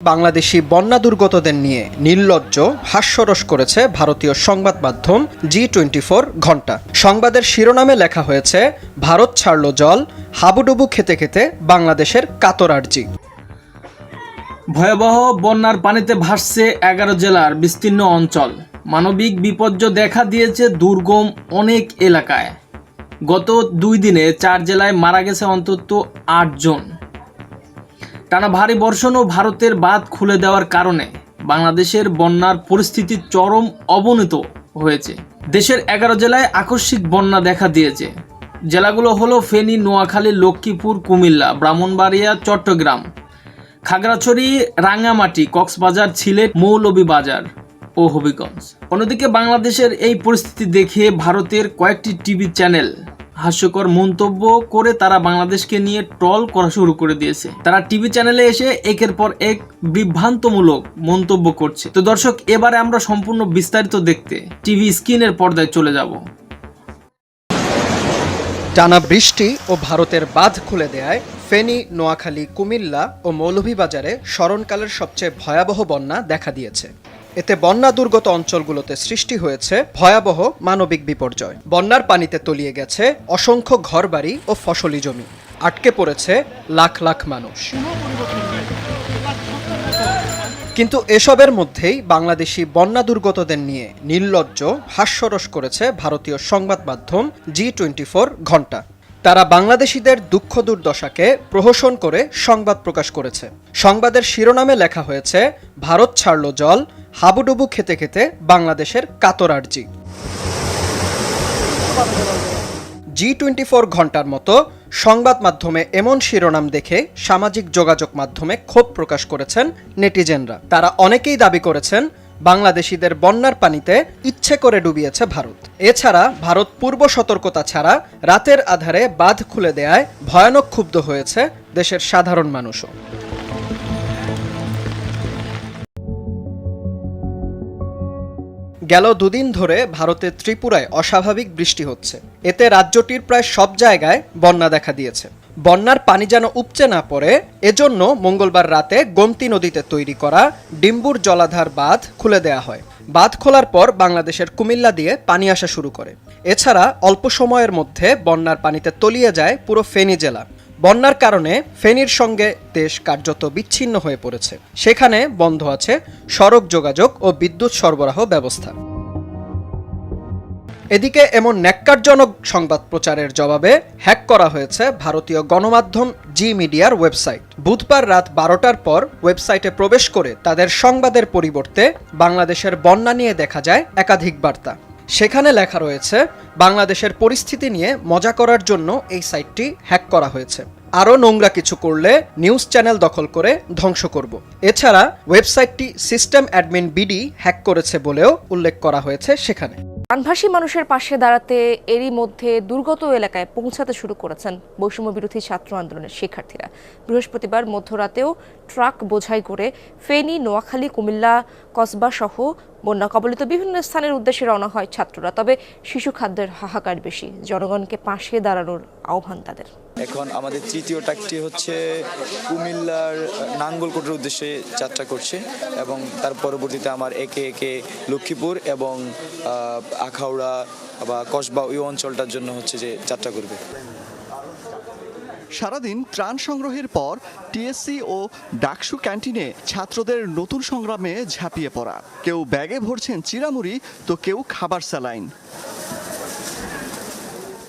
বাংলাদেশি বন্যা দুর্গতদের নিয়ে নির্লজ্জ, হাস্যরস করেছে ভারতীয় সংবাদ মাধ্যম জি টোয়েন্টি ফোর ঘণ্টা। সংবাদের শিরোনামে লেখা হয়েছে, ভারত ছাড়ল জল, হাবুডুবু খেতে খেতে বাংলাদেশের কাতরার্জি ভয়াবহ বন্যার পানিতে ভাসছে এগারো জেলার বিস্তীর্ণ অঞ্চল। মানবিক বিপর্যয় দেখা দিয়েছে দুর্গম অনেক এলাকায়। গত দুই দিনে চার জেলায় মারা গেছে অন্তত আটজন। টানা ভারী বর্ষণ ও ভারতের বাঁধ খুলে দেওয়ার কারণে বাংলাদেশের বন্যার পরিস্থিতি চরম অবনত হয়েছে। দেশের এগারো জেলায় আকস্মিক বন্যা দেখা দিয়েছে। জেলাগুলো হলো ফেনী, নোয়াখালী, লক্ষ্মীপুর, কুমিল্লা, ব্রাহ্মণবাড়িয়া, চট্টগ্রাম, খাগড়াছড়ি, রাঙ্গামাটি, কক্সবাজার, সিলেট, মৌলভীবাজার ও হবিগঞ্জ। অন্যদিকে বাংলাদেশের এই পরিস্থিতি দেখে ভারতের কয়েকটি টিভি চ্যানেল হাস্যকর মন্তব্য করে তারা বাংলাদেশকে নিয়ে ট্রল করা শুরু করে দিয়েছে। তারা টিভি চ্যানেলে এসে একের পর এক বিভ্রান্তমূলক মন্তব্য করছে। তো দর্শক, এবারে আমরা সম্পূর্ণ বিস্তারিত দেখতে টিভি স্ক্রিনের পর্দায় চলে যাব। টানা বৃষ্টি ও ভারতের বাঁধ খুলে দেয়ায় ফেনী, নোয়াখালী, কুমিল্লা ও মৌলভীবাজারে স্মরণকালের সবচেয়ে ভয়াবহ বন্যা দেখা দিয়েছে। এতে বন্যা দুর্গত অঞ্চলগুলোতে সৃষ্টি হয়েছে ভয়াবহ মানবিক বিপর্যয়। বন্যার পানিতে তলিয়ে গেছে অসংখ্য ঘরবাড়ি ও ফসলি জমি। আটকে পড়েছে লাখ লাখ মানুষ। কিন্তু এসবের মধ্যেই বাংলাদেশি বন্যা দুর্গতদের নিয়ে নির্লজ্জ, হাস্যরস করেছে ভারতীয় সংবাদ মাধ্যম জি টোয়েন্টি ফোর ঘণ্টা তারা বাংলাদেশিদের দুঃখ দুর্দশাকে প্রহসন করে সংবাদ প্রকাশ করেছে। সংবাদের শিরোনামে লেখা হয়েছে, ভারত ছাড়ল জল হাবুডুবু খেতে খেতে বাংলাদেশের কাতরার্জি জি টোয়েন্টি ফোর ঘণ্টার মতো সংবাদ মাধ্যমে এমন শিরোনাম দেখে সামাজিক যোগাযোগ মাধ্যমে ক্ষোভ প্রকাশ করেছেন নেটিজেনরা। তারা অনেকেই দাবি করেছেন, বাংলাদেশিদের বন্যার পানিতে ইচ্ছে করে ডুবিয়েছে ভারত। এছাড়া ভারত পূর্ব সতর্কতা ছাড়া রাতের আধারে বাঁধ খুলে দেয়ায় ভয়ানক ক্ষুব্ধ হয়েছে দেশের সাধারণ মানুষও। গেল দুদিন ধরে ভারতের ত্রিপুরায় অস্বাভাবিক বৃষ্টি হচ্ছে। এতে রাজ্যটির প্রায় সব জায়গায় বন্যা দেখা দিয়েছে। বন্যার পানি যেন উপচে না পড়ে, এজন্য মঙ্গলবার রাতে গোমতী নদীতে তৈরি করা ডিম্বুর জলাধার বাঁধ খুলে দেয়া হয়। বাঁধ খোলার পর বাংলাদেশের কুমিল্লা দিয়ে পানি আসা শুরু করে। এছাড়া অল্প সময়ের মধ্যে বন্যার পানিতে তলিয়ে যায় পুরো ফেনী জেলা। বন্যার কারণে ফেনীর সঙ্গে দেশ কার্যত বিচ্ছিন্ন হয়ে পড়েছে। সেখানে বন্ধ আছে সড়ক যোগাযোগ ও বিদ্যুৎ সরবরাহ ব্যবস্থা। এদিকে এমন ন্যাক্কারজনক সংবাদ প্রচারের জবাবে হ্যাক করা হয়েছে ভারতীয় গণমাধ্যম জি মিডিয়ার ওয়েবসাইট। বুধবার রাত বারোটার পর ওয়েবসাইটে প্রবেশ করে তাদের সংবাদের পরিবর্তে বাংলাদেশের বন্যা নিয়ে দেখা যায় একাধিক বার্তা। সেখানে লেখা রয়েছে, বাংলাদেশের পরিস্থিতি নিয়ে মজা করার জন্য এই সাইটটি হ্যাক করা হয়েছে। আরও নোংরা কিছু করলে নিউজ চ্যানেল দখল করে ধ্বংস করব। এছাড়া ওয়েবসাইটটি সিস্টেম অ্যাডমিন বিডি হ্যাক করেছে বলেও উল্লেখ করা হয়েছে সেখানে। বানভাসী মানুষের পাশে দাঁড়াতে এরই মধ্যে দুর্গত এলাকায় পৌঁছাতে শুরু করেছেন বৈষম্য বিরোধী ছাত্র আন্দোলনের শিক্ষার্থীরা। বৃহস্পতিবার মধ্যরাতেও ট্রাক বোঝাই করে ফেনী, নোয়াখালী, কুমিল্লা, কসবা সহ বন্যা কবলিত বিভিন্ন স্থানের উদ্দেশ্যে রওনা হয় ছাত্ররা। তবে শিশু খাদ্যের হাহাকার বেশি। জনগণকে পাশে দাঁড়ানোর আহ্বান তাদের। এখন আমাদের তৃতীয় ট্রাকটি হচ্ছে কুমিল্লার নাঙ্গলকোটের উদ্দেশ্যে যাত্রা করছে এবং তার পরবর্তীতে আমার একে একে লক্ষ্মীপুর এবং আখাউড়া বা কসবা ওই অঞ্চলটার জন্য হচ্ছে যে যাত্রা করবে। সারাদিন ত্রাণ সংগ্রহের পর টিএসসি ও ডাকসু ক্যান্টিনে ছাত্রদের নতুন সংগ্রামে ঝাঁপিয়ে পড়া। কেউ ব্যাগে ভরছেন চিরামুড়ি, তো কেউ খাবার স্যালাইন।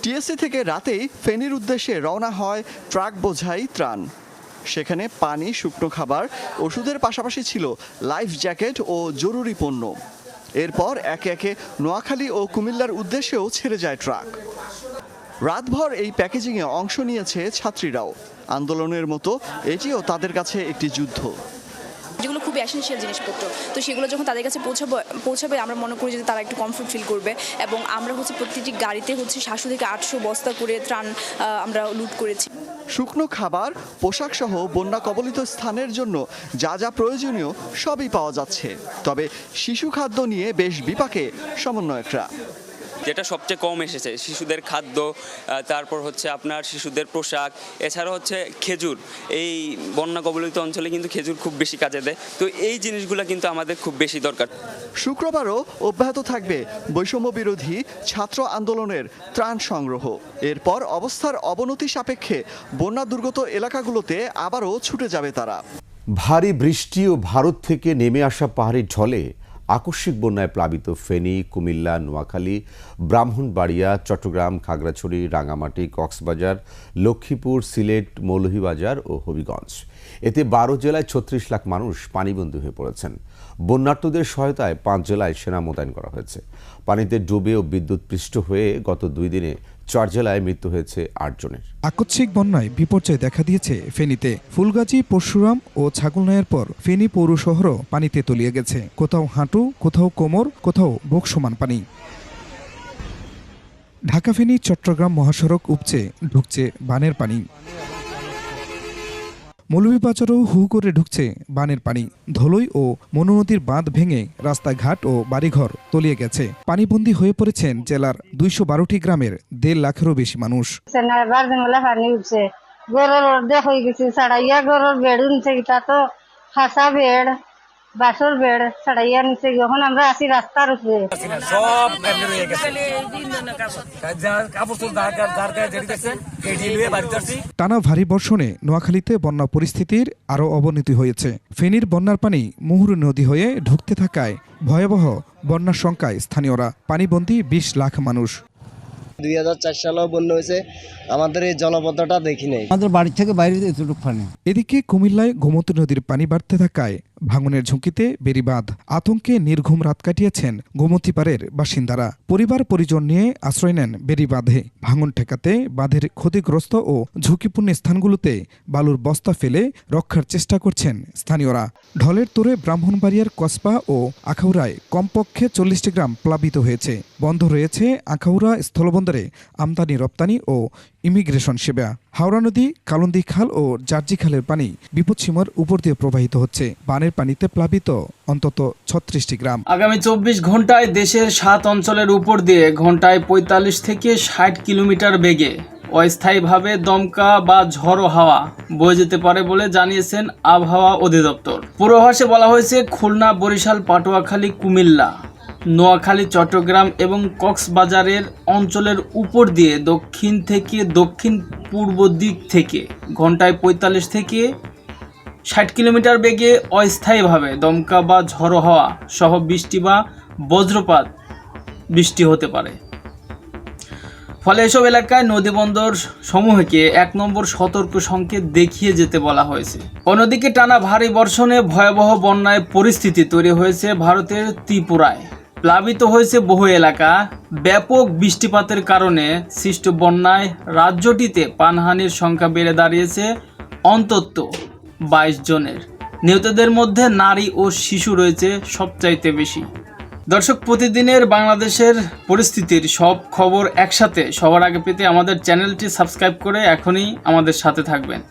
টিএসসি থেকে রাতেই ফেনীর উদ্দেশ্যে রওনা হয় ট্রাক বোঝাই ত্রাণ। সেখানে পানি, শুকনো খাবার, ওষুধের পাশাপাশি ছিল লাইফ জ্যাকেট ও জরুরি পণ্য। এরপর একে একে নোয়াখালী ও কুমিল্লার উদ্দেশ্যেও ছেড়ে যায় ট্রাক। রাতভর এই প্যাকেজিংয়ে অংশ নিয়েছে ছাত্রীরাও। আন্দোলনের মতো এটিও তাদের কাছে একটি যুদ্ধ। খুব এসেন্সিয়াল জিনিসপত্র। তো সেগুলো যখন তাদের কাছে পৌঁছাবো, পৌঁছাবে, আমরা মনে করি যে তারা একটু কমফোর্ট ফিল করবে এবং আমরা হচ্ছে প্রতিটি গাড়িতে হচ্ছে সাতশো থেকে আটশো বস্তা করে ত্রাণ আমরা লুট করেছি। শুকনো খাবার পোশাক সহ বন্যা কবলিত স্থানের জন্য যা যা প্রয়োজনীয় সবই পাওয়া যাচ্ছে। তবে শিশু খাদ্য নিয়ে বেশ বিপাকে সমন্বয়করা। যেটা সবচেয়ে কম এসেছে শিশুদের খাদ্য তারপর হচ্ছে আপনার শিশুদের পোশাক এছাড়া হচ্ছে খেজুর। এই বন্যা কবলিত অঞ্চলে কিন্তু খেজুর খুব বেশি কাজে দেয়। তো এই জিনিসগুলো কিন্তু আমাদের খুব বেশি দরকার। শুক্রবারও অব্যাহত থাকবে বৈষম্য বিরোধী ছাত্র আন্দোলনের ত্রাণ সংগ্রহ। এরপর অবস্থার অবনতি সাপেক্ষে বন্যা দুর্গত এলাকাগুলোতে আবারও ছুটে যাবে তারা। ভারী বৃষ্টি ও ভারত থেকে নেমে আসা পাহাড়ি ঢলে আকস্মিক বন্যায় প্লাবিত ফেনী, কুমিল্লা, নোয়াখালী, ব্রাহ্মণবাড়িয়া, চট্টগ্রাম, খাগড়াছড়ি রাঙামাটি কক্সবাজার, লক্ষ্মীপুর, সিলেট, মৌলভীবাজার ও হবিগঞ্জ। এতে বারো জেলায় ছত্রিশ লাখ মানুষ পানিবন্দী হয়ে পড়েছেন। বন্যার্তদের সহায়তায় পাঁচ জেলায় সেনা মোতায়েন করা হয়েছে। পানিতে ডুবে ও বিদ্যুৎ পৃষ্ঠ হয়ে গত দুই দিনে চার জেলায় মৃত্যু হয়েছে আটজনের আকস্মিক বন্যায় বিপর্যয় দেখা দিয়েছে ফেনীতে। ফুলগাজী, পরশুরাম ও ছাগলনাইয়ের পর ফেনী পৌর শহরও পানিতে তলিয়ে গেছে। কোথাও হাঁটু, কোথাও কোমর, কোথাও বুক সমান পানি। ঢাকা, ফেনী, চট্টগ্রাম মহাসড়ক উপচে ঢুকছে বানের পানি। মৌলভীবাজারও হু করে ঢুকছে বানের পানি। ধলই ও মনোনদীর বাঁধ ভেঙে রাস্তাঘাট ও বাড়িঘর তলিয়ে গেছে। পানিবন্দী হয়ে পড়েছেন জেলার দুইশো বারোটি গ্রামের দেড় লাখেরও বেশি মানুষ। গরুর দেখ হয়ে গেছে, ছাড়াইয়া গরুর বেড নিচে তা তো খাসা বেড। বাসর বেড ছাড়াইয়া নিচে এখন আমরা আছি রাস্তার উপরে। টানা ভারী বর্ষণে নোয়াখালীতে বন্যা পরিস্থিতির আরও অবনতি হয়েছে। ফেনীর বন্যার পানি মুহুরু নদী হয়ে ঢুকতে থাকায় ভয়াবহ বন্যার শঙ্কায় স্থানীয়রা। পানিবন্দী বিশ লাখ মানুষ। দুই হাজার চার সালেও বন্যা হয়েছে আমাদের এই জলপথটা দেখি নেই। আমাদের বাড়ি থেকে বাইরে এতটুকু পানি। এদিকে কুমিল্লায় গোমতী নদীর পানি বাড়তে থাকায় ভাঙনের ঝুঁকিতে বেড়িবাঁধ আতঙ্কে নির্ঘুম রাত কাটিয়েছেন গোমতী পাড়ের বাসিন্দারা। পরিবার পরিজন নিয়ে আশ্রয় নেন বেড়িবাঁধে। ভাঙন ঠেকাতে বাঁধের ক্ষতিগ্রস্ত ও ঝুঁকিপূর্ণ স্থানগুলোতে বালুর বস্তা ফেলে রক্ষার চেষ্টা করছেন স্থানীয়রা। ঢলের তোরে ব্রাহ্মণবাড়িয়ার কসবা ও আখাউড়ায় কমপক্ষে চল্লিশটি গ্রাম প্লাবিত হয়েছে। বন্ধ রয়েছে আখাউড়া স্থলবন্দরে আমদানি রপ্তানি ও ইমিগ্রেশন সেবা। হাওড়া নদী, কালন্দি খাল ও জার্জি খালের পানি বিপদসীমার উপর দিয়ে প্রবাহিত হচ্ছে। বানের পানিতে প্লাবিত অন্তত ছত্রিশটি গ্রাম। আগামী চব্বিশ ঘন্টায় দেশের সাত অঞ্চলের উপর দিয়ে ঘন্টায় পঁয়তাল্লিশ থেকে ষাট কিলোমিটার বেগে অস্থায়ীভাবে দমকা বা ঝড়ো হাওয়া বয়ে যেতে পারে বলে জানিয়েছেন আবহাওয়া অধিদপ্তর। পূর্বাভাসে বলা হয়েছে, খুলনা, বরিশাল, পাটুয়াখালী, কুমিল্লা। নোয়াখালী, চট্টগ্রাম এবং কক্সবাজারের অঞ্চলের উপর দিয়ে দক্ষিণ থেকে দক্ষিণ পূর্ব দিক থেকে ঘন্টায় পঁয়তাল্লিশ থেকে ষাট কিলোমিটার বেগে অস্থায়ীভাবে দমকা বা ঝড়ো হওয়া সহ বৃষ্টি বা বজ্রপাত বৃষ্টি হতে পারে। ফলে এসব এলাকায় নদীবন্দর সমূহকে এক নম্বর সতর্ক সংকেত দেখিয়ে যেতে বলা হয়েছে। অন্যদিকে টানা ভারী বর্ষণে ভয়াবহ বন্যায় পরিস্থিতি তৈরি হয়েছে ভারতের ত্রিপুরায়। প্লাবিত হয়েছে বহু এলাকা। ব্যাপক বৃষ্টিপাতের কারণে সৃষ্ট বন্যায় রাজ্যটিতে পানহানির সংখ্যা বেড়ে দাঁড়িয়েছে অন্তত বাইশ জনের। নিহতদের মধ্যে নারী ও শিশু রয়েছে সবচাইতে বেশি। দর্শক, প্রতিদিনের বাংলাদেশের পরিস্থিতির সব খবর একসাথে সবার আগে পেতে আমাদের চ্যানেলটি সাবস্ক্রাইব করে এখনই আমাদের সাথে থাকবেন।